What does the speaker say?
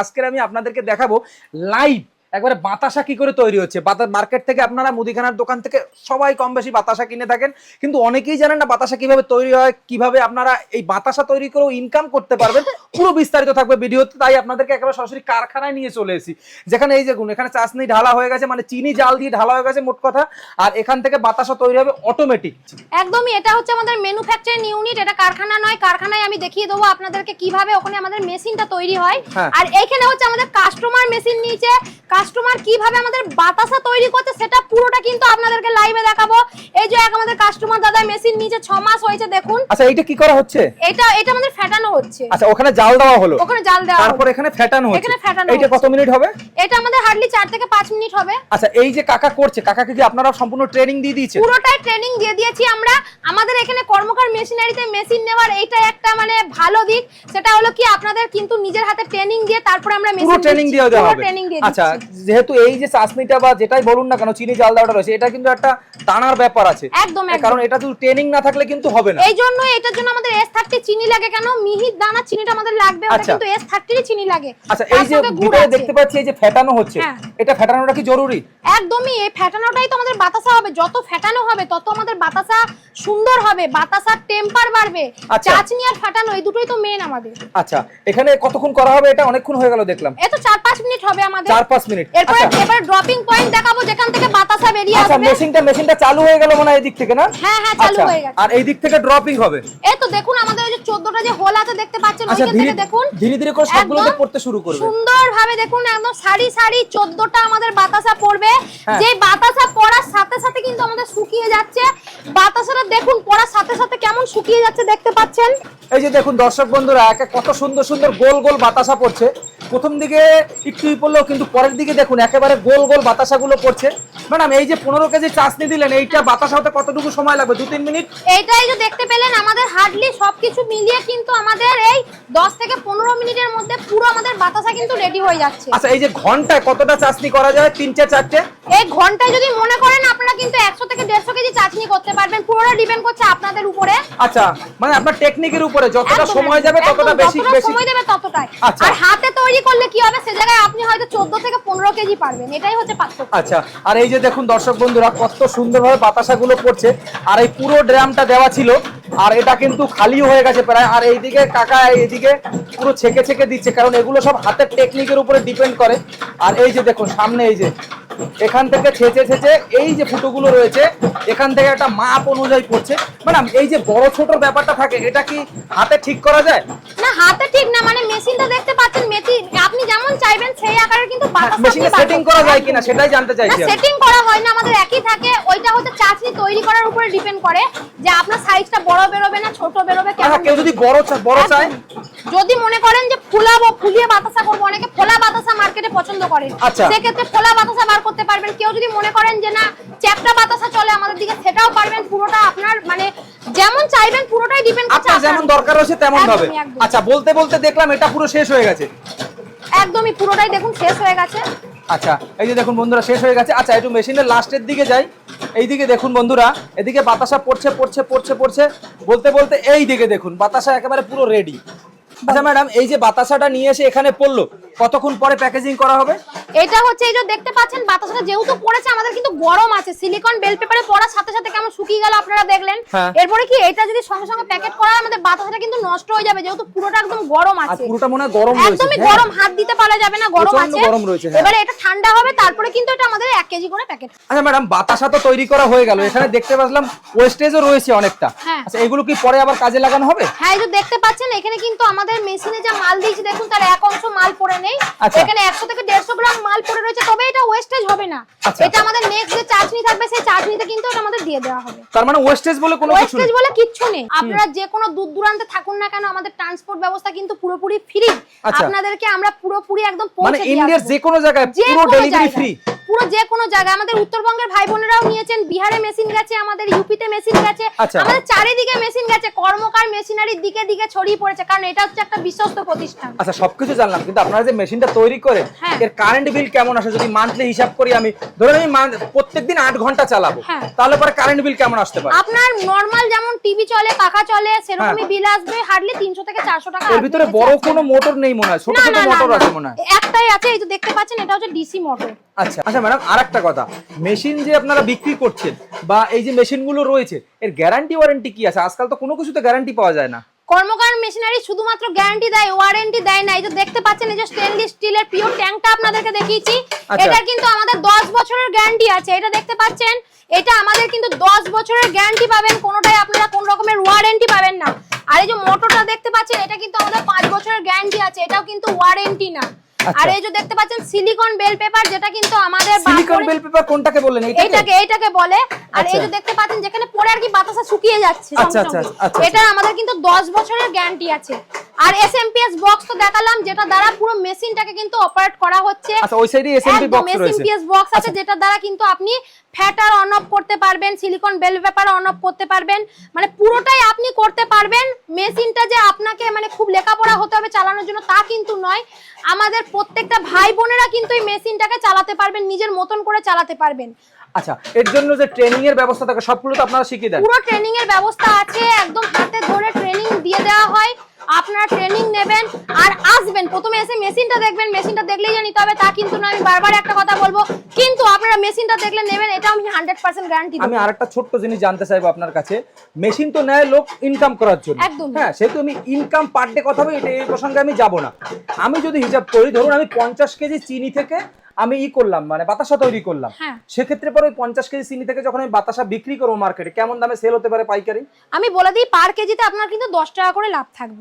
আজকের আমি আপনাদেরকে দেখাবো লাইভ একবারে বাতাসা কি করে তৈরি হচ্ছে? মার্কেট থেকে আপনারা মুদিখানার দোকান থেকে সবাই কম বেশি বাতাসা কিনে থাকেন। কিন্তু অনেকেই জানেন না বাতাসা কীভাবে তৈরি হয়, কীভাবে আপনারা এই বাতাসা তৈরি করেও ইনকাম করতে পারবেন। পুরো বিস্তারিত থাকবে ভিডিওতে তাই আপনাদেরকে একেবারে সরাসরি কারখানায় নিয়ে চলে এসেছি। যেখানে এই যে গুণ এখানে চাশনি ঢালা হয়ে গেছে মানে চিনি জাল দিয়ে ঢালা হয়ে গেছে মোট কথা। আর এখান থেকে বাতাসা তৈরি হবে অটোমেটিক একদমই এটা হচ্ছে আমাদের ম্যানুফ্যাকচারিং ইউনিট এটা কারখানা নয়। কারখানায় আমি দেখিয়ে দেবো আপনাদেরকে কীভাবে ওখানে আমাদের মেশিনটা তৈরি হয়। হ্যাঁ। আর এইখানে হচ্ছে আমাদের কাস্টমার মেশিন নিচে কাস্টমার কীভাবে আমাদের বাতাসা তৈরি করছে সেটা পুরোটা কিন্তু আপনাদেরকে লাইভে দেখাবো। এই যে এক আমাদের কাস্টমার দাদা মেশিন নিচে ছ মাস হয়েছে দেখুন। আচ্ছা এইটা কি করা হচ্ছে? এটা এটা আমাদের ফেটানো হচ্ছে। আচ্ছা ওখানে জাল দেওয়া হলো। ওখানে জাল দেওয়া তারপর এখানে ফেটানো হচ্ছে। এখানে ফেটানো এইটা কত মিনিট হবে? এটা আমাদের হার্ডলি চার থেকে পাঁচ মিনিট হবে। আচ্ছা এই যে কাকা করছে কাকাকে কি আপনারা সম্পূর্ণ ট্রেনিং দিয়ে দিয়েছে পুরোটাই ট্রেনিং দিয়ে দিয়েছি আমরা। আমাদের এখানে কর্মকার মেশিনারিতে মেশিন নেওয়ার এইটা একটা মানে ভালো দিক। সেটা হলো কি আপনাদের কিন্তু নিজের হাতে ট্রেনিং দিয়ে তারপরে আমরা মেশিন পুরো ট্রেনিং দিয়ে দেওয়া হবে। আচ্ছা যেহেতু এই যে চাশনিটা বা যেটাই বলুন না কেন চিনি জাল দেওয়াটা রয়েছে এটা কিন্তু একটা টানার ব্যাপার আছে। একদম একদম। কারণ এটা তো ট্রেনিং না থাকলে কিন্তু হবে না। এই জন্য এটার জন্য আমাদের এস থার্টি চিনি লাগে কেন? মিহি দানা চিনিটা আমাদের লাগবে ওটা আচ্ছা। কিন্তু চিনি লাগে। আচ্ছা এই যে ভিতরে দেখতে পাচ্ছি এই যে ফেটানো হচ্ছে হ্যাঁ। এটা ফেটানোটা কি জরুরি? একদমই এই ফেটানোটাই তো আমাদের বাতাসা হবে। যত ফেটানো হবে তত আমাদের বাতাসা সুন্দর হবে বাতাসার টেম্পার বাড়বে। আচ্ছা। চাচনি আর ফাটানো এই দুটোই তো মেন আমাদের। আচ্ছা এখানে কতক্ষণ করা হবে? এটা অনেকক্ষণ হয়ে গেল দেখলাম। এ তো চার পাঁচ মিনিট হবে আমাদের। চার পাঁচ মিনিট। এরপরে আচ্ছা। এবারে ড্রপিং পয়েন্ট দেখাবো যেখান থেকে বাতাসা বেরিয়ে আচ্ছা আসবে। মেশিনটা মেশিনটা চালু হয়ে গেল মনে হয় এই দিক থেকে না? হ্যাঁ হ্যাঁ চালু আচ্ছা হয়ে গেছে। আর এই দিক থেকে ড্রপিং হবে? এই তো দেখুন আমাদের 14টা যে হোল আছে দেখতে পাচ্ছেন আচ্ছা ওইখান থেকে দেখুন ধীরে ধীরে করে সবগুলোকে পড়তে শুরু করবে। সুন্দর ভাবে দেখুন একদম সারি সারি 14টা আমাদের বাতাসা পড়বে। হ্যাঁ। যে বাতাসা পড়ার সাথে সাথে কিন্তু আমাদের শুকিয়ে যাচ্ছে। বাতাসাটা দেখুন পড়ার সাথে সাথে কেমন শুকিয়ে যাচ্ছে দেখতে পাচ্ছেন? এই যে দেখুন দর্শক বন্ধুরা একে কত সুন্দর সুন্দর গোল গোল বাতাসা পড়ছে। প্রথম দিকে একটুই পড়লেও কিন্তু পরের দিকে দেখুন একেবারে গোল গোল বাতাসাগুলো পড়ছে। ম্যাডাম এই যে পনেরো কেজি চাষনি দিলেন এইটা বাতাসা হতে কতটুকু সময় লাগবে? দু তিন মিনিট? এইটাই যে দেখতে পেলেন আমাদের হার্ডলি সবকিছু মিলিয়ে কিন্তু আমাদের এই 10 থেকে 15 মিনিটের মধ্যে পুরো আমাদের বাতাসা কিন্তু রেডি হয়ে যাচ্ছে। আচ্ছা এই যে ঘন্টায় কতটা চাষনি করা যায়? তিনটে চারটে? এই ঘন্টায় যদি মনে করেন আপনারা কিন্তু 100 থেকে 150 কেজি চাটনি করতে পারবেন। পুরোটা ডিপেন্ড করছে আপনাদের উপরে। আচ্ছা মানে আপনার টেকনিকের উপরে যতটা সময় যাবে ততটা বেশি বেশি। সময় দেবে ততটাই। আচ্ছা। আর হাতে তৈরি করলে কি হবে? সে জায়গায় আপনি হয়তো 14 থেকে 15 কেজি পারবেন। এটাই হচ্ছে পার্থক্য। আচ্ছা আর এই যে দেখুন দর্শক বন্ধুরা, কত সুন্দরভাবে বাতাসাগুলো পড়ছে। আর এই পুরো ড্রামটা দেওয়া ছিল, আর এটা কিন্তু খালি হয়ে গেছে প্রায়। আর এইদিকে কাকা এইদিকে পুরো ছেকে ছেকে দিচ্ছে, কারণ এগুলো সব হাতের টেকনিকের উপরে ডিপেন্ড করে। আর এই যে দেখুন, সামনে এই যে, এখান থেকে ছেঁচে ছেঁচে এই যে ফুটোগুলো রয়েছে, এখান থেকে একটা মাপ অনুযায়ী পড়ছে। ম্যাডাম, এই যে বড় ছোট ব্যাপারটা থাকে, এটা কি হাতে ঠিক করা যায়? না, হাতে ঠিক না মানে মেশিনটা দেখতে পাচ্ছেন, মেশিন আপনি যেমন চাইবেন সেই আকারের কিন্তু মেশিনে সেটিং করা যায় কিনা সেটাই জানতে চাইছি। সেটিং করা হয় না আমাদের একই থাকে। ওইটা হচ্ছে চাটনি তৈরি করার উপরে ডিপেন্ড করে যে আপনার সাইজটা বড় বেরোবে না ছোট বেরোবে কেমন কেউ যদি বড় বড় চায়? যদি মনে করেন যে ফুলাবো ফুলিয়ে বাতাসা করব অনেকে ফোলা বাতাসা মার্কেটে পছন্দ করে। আচ্ছা। সেক্ষেত্রে ফোলা বাতাসা বার করতে পারবেন। কেউ যদি মনে করেন যে না চ্যাপটা বাতাসা চলে আমাদের দিকে সেটাও পারবেন। পুরোটা আপনার মানে যেমন চাইবেন পুরোটাই ডিপেন্ড করছে যেমন দরকার হচ্ছে তেমন হবে আচ্ছা বলতে বলতে দেখলাম এটা পুরো শেষ হয়ে গেছে। একদমই পুরোটাই দেখুন শেষ হয়ে গেছে। আচ্ছা এই যে দেখুন বন্ধুরা শেষ হয়ে গেছে। আচ্ছা একটু মেশিনের লাস্টের দিকে যাই। এইদিকে দেখুন বন্ধুরা, এদিকে বাতাসা পড়ছে পড়ছে পড়ছে পড়ছে। বলতে বলতে এই দিকে দেখুন, বাতাসা একেবারে পুরো রেডি আচ্ছা ম্যাডাম এই যে বাতাসাটা নিয়ে এসে এখানে পড়ল কতক্ষণ পরে প্যাকেজিং করা হবে? এটা হচ্ছে এই যে দেখতে পাচ্ছেন বাতাসটা যেহেতু পড়েছে আমাদের কিন্তু গরম আছে। সিলিকন বেল পেপারে পড়ার সাথে সাথে কেমন শুকিয়ে গেল আপনারা দেখলেন। হ্যাঁ। এরপরে কি এটা যদি সঙ্গে সঙ্গে প্যাকেট করা হয় আমাদের বাতাসটা কিন্তু নষ্ট হয়ে যাবে যেহেতু পুরোটা একদম গরম আর আছে। পুরোটা মনে গরম রয়েছে। একদমই হ্যাঁ। গরম হাত দিতে পারা যাবে না গরম আছে। গরম রয়েছে, হ্যাঁ। এবারে এটা ঠান্ডা হবে তারপরে কিন্তু এটা আমাদের এক কেজি করে প্যাকেট আচ্ছা ম্যাডাম বাতাসা তো তৈরি করা হয়ে গেল। এখানে দেখতে পাচ্লাম ওয়েস্টেজও রয়েছে অনেকটা। আচ্ছা এগুলো কি পরে আবার কাজে লাগানো হবে? হ্যাঁ এই যে দেখতে পাচ্ছেন এখানে কিন্তু আমাদের মেশিনে যা মাল দিয়েছি দেখুন তার এক অংশ মাল পড়ে নেই। আচ্ছা। এখানে একশো থেকে দেড়শো গ্রাম মাল পড়ে রয়েছে তবে এটা ওয়েস্টেজ হবে না। আচ্ছা। এটা আমাদের নেক্সট যে চাটনি থাকবে সেই চাটনিতে কিন্তু এটা আমাদের দিয়ে দেওয়া হবে। তার মানে ওয়েস্টেজ বলে কোনো কিছু ওয়েস্টেজ বলে কিচ্ছু নেই। আপনারা যে কোনো দূর দূরান্তে থাকুন না কেন আমাদের ট্রান্সপোর্ট ব্যবস্থা কিন্তু পুরোপুরি ফ্রি আচ্ছা। আপনাদেরকে আমরা পুরোপুরি একদম পৌঁছে পৌঁছে দিয়ে ইন্ডিয়ার যে কোনো জায়গায় পুরো ডেলিভারি ফ্রি পুরো যে কোনো জায়গায় আমাদের উত্তরবঙ্গের ভাই বোনেরাও নিয়েছেন বিহারে মেশিন গেছে আমাদের ইউপিতে মেশিন গেছে আচ্ছা। আমাদের চারিদিকে মেশিন গেছে কর্মকার মেশিনারির দিকে দিকে ছড়িয়ে পড়েছে কারণ এটা হচ্ছে একটা বিশ্বস্ত প্রতিষ্ঠান আচ্ছা সবকিছু জানলাম কিন্তু আপনারা যে মেশিনটা তৈরি করেন হ্যাঁ। এর কারেন্ট বিল কেমন আসে যদি মান্থলি হিসাব করি আমি ধরুন আমি প্রত্যেকদিন আট ঘণ্টা চালাবো হ্যাঁ। তাহলে পরে কারেন্ট বিল কেমন আসতে পারে আপনার নর্মাল যেমন টিভি চলে পাখা চলে সেরকমই বিল আসবে হার্ডলি তিনশো থেকে চারশো টাকা হ্যাঁ। এর ভিতরে বড় কোনো মোটর নেই মনে হয় ছোট ছোট মোটর আছে মনে হয় একটাই আছে এই তো দেখতে পাচ্ছেন এটা হচ্ছে ডিসি মোটর আচ্ছা আচ্ছা ম্যাডাম আর একটা কথা। মেশিন যে আপনারা বিক্রি করছেন বা এই যে মেশিনগুলো রয়েছে এর গ্যারান্টি ওয়ারেন্টি কি আছে? আজকাল তো কোনো কিছুতে গ্যারান্টি পাওয়া যায় না। কর্মকার মেশিনারি শুধুমাত্র গ্যারান্টি দেয় ওয়ারেন্টি দেয় না। এই যে দেখতে পাচ্ছেন এই যে স্টেনলেস স্টিলের পিওর ট্যাঙ্কটা আপনাদেরকে দেখিয়েছি। আচ্ছা। এটা কিন্তু আমাদের 10 বছরের গ্যারান্টি আছে। এটা দেখতে পাচ্ছেন এটা আমাদের কিন্তু 10 বছরের গ্যারান্টি পাবেন। কোনোটাই আপনারা কোন রকমের ওয়ারেন্টি পাবেন না। আর এই যে মোটরটা দেখতে পাচ্ছেন এটা কিন্তু আমাদের 5 বছরের গ্যারান্টি আছে। এটাও কিন্তু ওয়ারেন্টি না। আর এই যে দেখতে পাচ্ছেন সিলিকন বেল পেপার যেটা কিন্তু আমাদের সিলিকন বেল পেপার কোনটাকে বলেন এইটাকে? এইটাকে এইটাকে বলে। আর এই আচ্ছা। যে দেখতে পাচ্ছেন যেখানে পরে আর কি বাতাসা শুকিয়ে যাচ্ছে আচ্ছা, আচ্ছা। আচ্ছা, এটা আমাদের কিন্তু 10 বছরের গ্যারান্টি আছে। আর এসএমপিএস বক্স তো দেখালাম যেটা দ্বারা পুরো মেশিনটাকে কিন্তু অপারেট করা হচ্ছে। আচ্ছা ওই সাইডে এসএমপি বক্স রয়েছে। আচ্ছা। এসএমপিএস বক্স আছে যেটা দ্বারা কিন্তু আপনি ফ্যাটার অন অফ করতে পারবেন silicon bell paper on off করতে পারবেন। মানে পুরোটাই আপনি করতে পারবেন। মেশিনটা যে আপনাকে মানে খুব লেখাপড়া হতে হবে চালানোর জন্য তা কিন্তু নয়। আমাদের প্রত্যেকটা ভাই বোনেরা কিন্তু এই মেশিনটাকে চালাতে পারবেন নিজের মতন করে চালাতে পারবেন। আচ্ছা এর জন্য যে ট্রেনিং এর ব্যবস্থা থাকে সবগুলো তো আপনারা শিখিয়ে দেন। পুরো ট্রেনিং এর ব্যবস্থা আছে একদম হাতে ধরে ট্রেনিং দিয়ে দেওয়া হয়। আপনারা ট্রেনিং নেবেন আর আসবেন। প্রথমে এসে মেশিনটা দেখবেন। মেশিনটা দেখলেই জানি তবে তা কিন্তু না আমি বারবার একটা কথা বলব কিন্তু আপনারা মেশিনটা দেখলে নেবেন এটা আমি হান্ড্রেড পার্সেন্ট গ্যারান্টি আমি আরেকটা ছোট্ট জিনিস জানতে চাইব আপনার কাছে। মেশিন তো নেয় লোক ইনকাম করার জন্য। একদম। হ্যাঁ সেহেতু আমি ইনকাম পার ডে কথা হবে এটা এই প্রসঙ্গে আমি যাব না। আমি যদি হিসাব করি ধরুন আমি পঞ্চাশ কেজি চিনি থেকে আমি ই করলাম মানে বাতাসা তৈরি করলাম। হ্যাঁ। সেক্ষেত্রে পরে ওই পঞ্চাশ কেজি চিনি থেকে যখন আমি বাতাসা বিক্রি করব মার্কেটে কেমন দামে সেল হতে পারে পাইকারি? আমি বলে দিই পার কেজিতে আপনার কিন্তু দশ টাকা করে লাভ থাকবে।